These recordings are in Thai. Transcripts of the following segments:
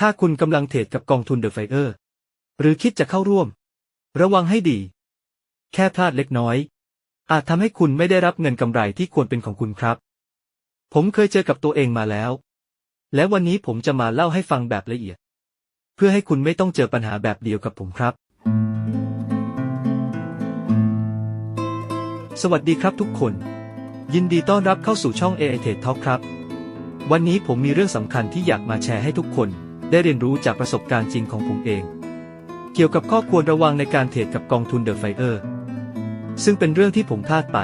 ถ้าคุณกำลังเทรดกับกองทุนเดอะไฟเออร์หรือคิดจะเข้าร่วม ระวังให้ดี แค่พลาดเล็กน้อย อาจทำให้คุณไม่ได้รับเงินกำไรที่ควรเป็นของคุณครับ ผมเคยเจอกับตัวเองมาแล้ว และวันนี้ผมจะมาเล่าให้ฟังแบบละเอียด เพื่อให้คุณไม่ต้องเจอปัญหาแบบเดียวกับผมครับ สวัสดีครับทุกคน ยินดีต้อนรับเข้าสู่ช่อง AI Trade Talk ครับ วันนี้ผมมีเรื่องสำคัญที่อยากมาแชร์ให้ทุกคน ได้เรียนรู้จากประสบการณ์จริงของผมเอง เกี่ยวกับข้อควรระวังในการเทรดกับกองทุนเดอะไฟเออร์ซึ่งเป็นเรื่องที่ผมพลาดไป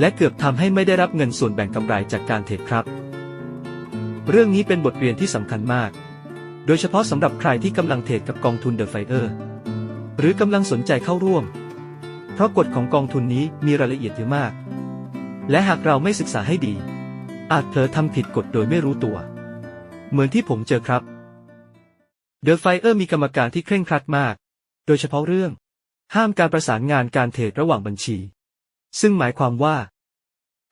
และเกือบทำให้ไม่ได้รับเงินส่วนแบ่งกำไรจากการเทรดครับ เรื่องนี้เป็นบทเรียนที่สำคัญมาก โดยเฉพาะสำหรับใครที่กำลังเทรดกับกองทุนเดอะไฟเออร์หรือกำลังสนใจเข้าร่วม เพราะกฎของกองทุนนี้มีรายละเอียดเยอะมาก และหากเราไม่ศึกษาให้ดี อาจเผลอทำผิดกฎโดยไม่รู้ตัว เหมือนที่ผมเจอครับ เดอะไฟเออร์มีกรรมการที่เคร่งครัดมาก โดยเฉพาะเรื่อง ห้ามการประสานงานการเทรดระหว่างบัญชี ซึ่งหมายความว่า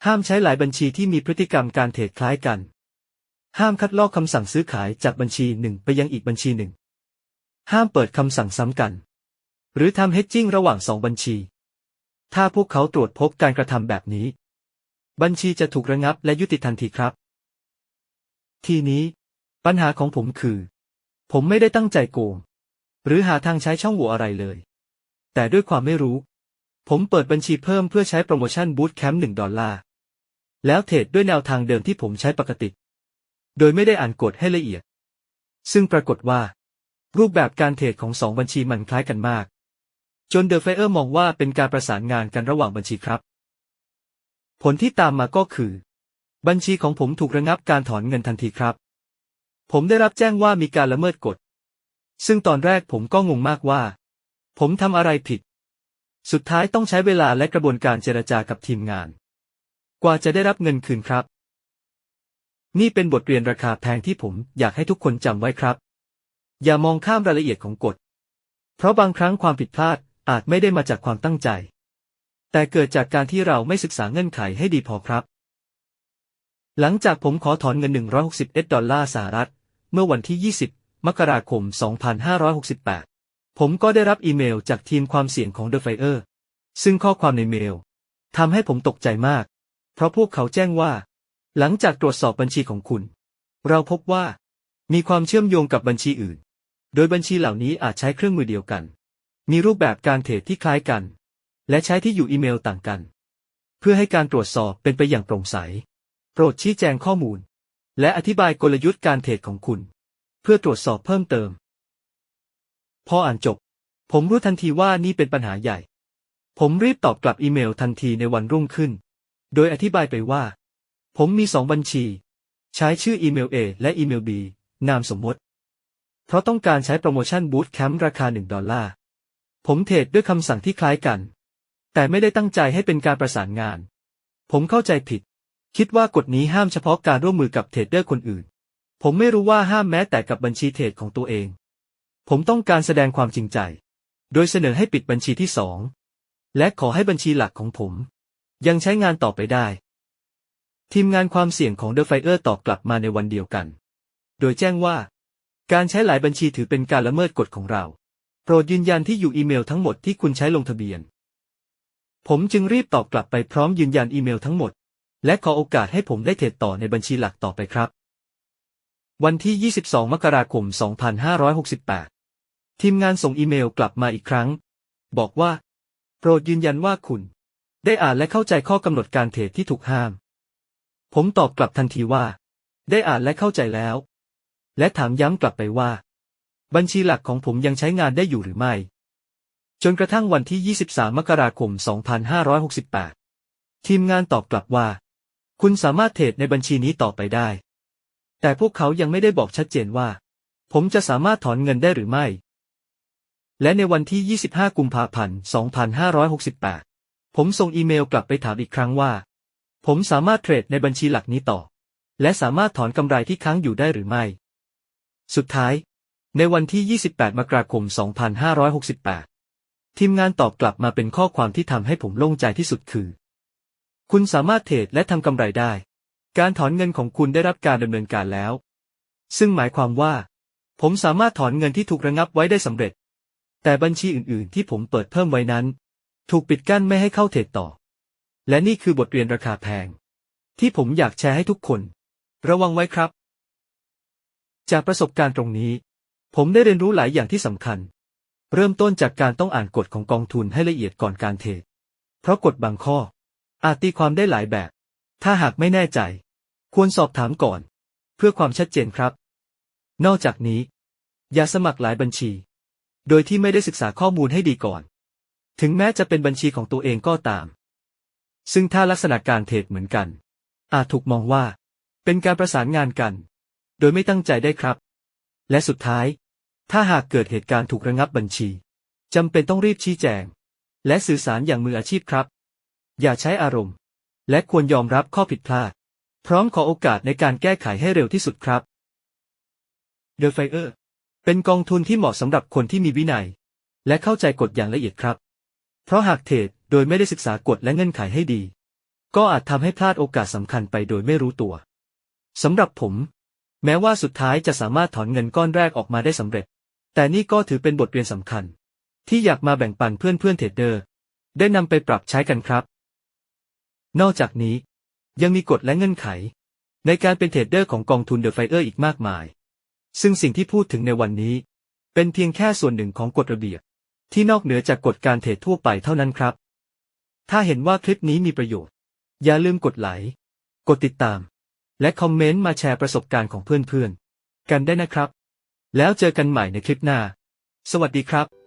ห้ามใช้หลายบัญชีที่มีพฤติกรรมการเทรดคล้ายกัน ห้ามคัดลอกคำสั่งซื้อขายจากบัญชีหนึ่งไปยังอีกบัญชีหนึ่ง ห้ามเปิดคำสั่งซ้ำกัน หรือทำเฮดจิ้งระหว่างสองบัญชี ถ้าพวกเขาตรวจพบการกระทำแบบนี้ บัญชีจะถูกระงับและยุติทันทีครับ ทีนี้ ปัญหาของผมคือ ผมไม่ได้ตั้งใจโกง หรือหาทางใช้ช่องโหว่อะไรเลย แต่ด้วยความไม่รู้ ผมเปิดบัญชีเพิ่มเพื่อใช้โปรโมชั่นบูตแคมป์หนึ่งดอลลาร์ แล้วเทรดด้วยแนวทางเดิมที่ผมใช้ปกติ โดยไม่ได้อ่านกฎให้ละเอียด ซึ่งปรากฏว่า รูปแบบการเทรดของสองบัญชีมันคล้ายกันมาก จนเดอะไฟเออร์มองว่าเป็นการประสานงานกันระหว่างบัญชีครับ ผลที่ตามมาก็คือ บัญชีของผมถูกระงับการถอนเงินทันทีครับ ผมได้รับแจ้งว่ามีการละเมิดกฎ ซึ่งตอนแรกผมก็งงมากว่า ผมทำอะไรผิด สุดท้ายต้องใช้เวลาและกระบวนการเจรจากับทีมงาน กว่าจะได้รับเงินคืนครับ นี่เป็นบทเรียนราคาแพงที่ผมอยากให้ทุกคนจำไว้ครับ อย่ามองข้ามรายละเอียดของกฎ เพราะบางครั้งความผิดพลาดอาจไม่ได้มาจากความตั้งใจ แต่เกิดจากการที่เราไม่ศึกษาเงื่อนไขให้ดีพอครับ หลังจากผมขอถอนเงิน 161 ดอลลาร์สหรัฐ เมื่อวันที่ 20 มกราคม 2568 ผมก็ได้รับอีเมลจากทีมความเสี่ยงของ The Fire ซึ่งข้อความในเมลทำให้ผมตกใจมาก เพราะพวกเขาแจ้งว่า หลังจากตรวจสอบบัญชีของคุณ เราพบว่า มีความเชื่อมโยงกับบัญชีอื่น โดยบัญชีเหล่านี้อาจใช้เครื่องมือเดียวกัน มีรูปแบบการเทรดที่คล้ายกัน และใช้ที่อยู่อีเมลต่างกัน เพื่อให้การตรวจสอบเป็นไปอย่างโปร่งใส โปรดชี้แจงข้อมูล และอธิบายกลยุทธ์การเทรดของคุณ เพื่อตรวจสอบเพิ่มเติม พออ่านจบ ผมรู้ทันทีว่านี่เป็นปัญหาใหญ่ ผมรีบตอบกลับอีเมลทันทีในวันรุ่งขึ้น โดยอธิบายไปว่า ผมมีสองบัญชี ใช้ชื่ออีเมล A และอีเมล B นามสมมติ เพราะต้องการใช้โปรโมชั่นบูตแคมป์ราคา 1 ดอลลาร์ ผมเทรดด้วยคำสั่งที่คล้ายกัน แต่ไม่ได้ตั้งใจให้เป็นการประสานงาน ผมเข้าใจผิด คิดว่ากฎนี้ห้ามเฉพาะการร่วมมือกับเทรดเดอร์คนอื่น ผมไม่รู้ว่าห้ามแม้แต่กับบัญชีเทรดของตัวเอง ผมต้องการแสดงความจริงใจ โดยเสนอให้ปิดบัญชีที่สอง และขอให้บัญชีหลักของผม ยังใช้งานต่อไปได้ ทีมงานความเสี่ยงของเดอะไฟเออร์ตอบกลับมาในวันเดียวกัน โดยแจ้งว่า การใช้หลายบัญชีถือเป็นการละเมิดกฎของเรา โปรดยืนยันที่อยู่อีเมลทั้งหมดที่คุณใช้ลงทะเบียน ผมจึงรีบตอบกลับไปพร้อมยืนยันอีเมลทั้งหมด และขอโอกาสให้ผมได้เทรดต่อในบัญชีหลักต่อไปครับ วันที่ 22 มกราคม 2568 ทีมงานส่งอีเมลกลับมาอีกครั้ง บอกว่า โปรดยืนยันว่าคุณ ได้อ่านและเข้าใจข้อกำหนดการเทรดที่ถูกห้าม ผมตอบกลับทันทีว่า ได้อ่านและเข้าใจแล้ว และถามย้ำกลับไปว่า บัญชีหลักของผมยังใช้งานได้อยู่หรือไม่ จนกระทั่งวันที่ 23 มกราคม 2568 ทีมงานตอบกลับว่า คุณสามารถเทรดในบัญชีนี้ต่อไปได้ แต่พวกเขายังไม่ได้บอกชัดเจนว่า ผมจะสามารถถอนเงินได้หรือไม่ และในวันที่ 25 กุมภาพันธ์ 2568 ผมส่งอีเมลกลับไปถามอีกครั้งว่า ผมสามารถเทรดในบัญชีหลักนี้ต่อ และสามารถถอนกำไรที่ค้างอยู่ได้หรือไม่ สุดท้าย ในวันที่ 28 มกราคม 2568 ทีมงานตอบกลับมาเป็นข้อความที่ทำให้ผมโล่งใจที่สุดคือ คุณสามารถเทรดและทำกำไรได้ การถอนเงินของคุณได้รับการดำเนินการแล้ว ซึ่งหมายความว่า ผมสามารถถอนเงินที่ถูกระงับไว้ได้สำเร็จ แต่บัญชีอื่นๆ ที่ผมเปิดเพิ่มไว้นั้น ถูกปิดกั้นไม่ให้เข้าเทรดต่อ และนี่คือบทเรียนราคาแพง ที่ผมอยากแชร์ให้ทุกคน ระวังไว้ครับ จากประสบการณ์ตรงนี้ ผมได้เรียนรู้หลายอย่างที่สำคัญ เริ่มต้นจากการต้องอ่านกฎของกองทุนให้ละเอียดก่อนการเทรดเพราะกฎบางข้อ อาจตีความได้หลายแบบ ถ้าหากไม่แน่ใจ ควรสอบถามก่อน เพื่อความชัดเจนครับ นอกจากนี้ อย่าสมัครหลายบัญชี โดยที่ไม่ได้ศึกษาข้อมูลให้ดีก่อน ถึงแม้จะเป็นบัญชีของตัวเองก็ตาม ซึ่งถ้าลักษณะการเทรดเหมือนกัน อาจถูกมองว่า เป็นการประสานงานกัน โดยไม่ตั้งใจได้ครับ และสุดท้าย ถ้าหากเกิดเหตุการณ์ถูกระงับบัญชีจำเป็นต้องรีบชี้แจง และสื่อสารอย่างมืออาชีพครับ อย่าใช้อารมณ์ และควรยอมรับข้อผิดพลาด พร้อมขอโอกาสในการแก้ไขให้เร็วที่สุดครับ The Fire เป็นกองทุนที่เหมาะสำหรับคนที่มีวินัย และเข้าใจกฎอย่างละเอียดครับ เพราะหากเทรดโดยไม่ได้ศึกษากฎและเงื่อนไขให้ดี ก็อาจทำให้พลาดโอกาสสำคัญไปโดยไม่รู้ตัวสำหรับผม แม้ว่าสุดท้ายจะสามารถถอนเงินก้อนแรกออกมาได้สำเร็จ แต่นี่ก็ถือเป็นบทเรียนสำคัญ ที่อยากมาแบ่งปันเพื่อนเพื่อนเทรดเดอร์ ได้นำไปปรับใช้กันครับ นอกจากนี้ ยังมีกฎและเงื่อนไข ในการเป็นเทรดเดอร์ของกองทุนเดอะไฟเออร์อีกมากมาย ซึ่งสิ่งที่พูดถึงในวันนี้ เป็นเพียงแค่ส่วนหนึ่งของกฎระเบียบ ที่นอกเหนือจากกฎการเทรดทั่วไปเท่านั้นครับ ถ้าเห็นว่าคลิปนี้มีประโยชน์ อย่าลืมกดไลค์กดติดตาม และคอมเมนต์มาแชร์ประสบการณ์ของเพื่อนๆกันได้นะครับ แล้วเจอกันใหม่ในคลิปหน้า สวัสดีครับ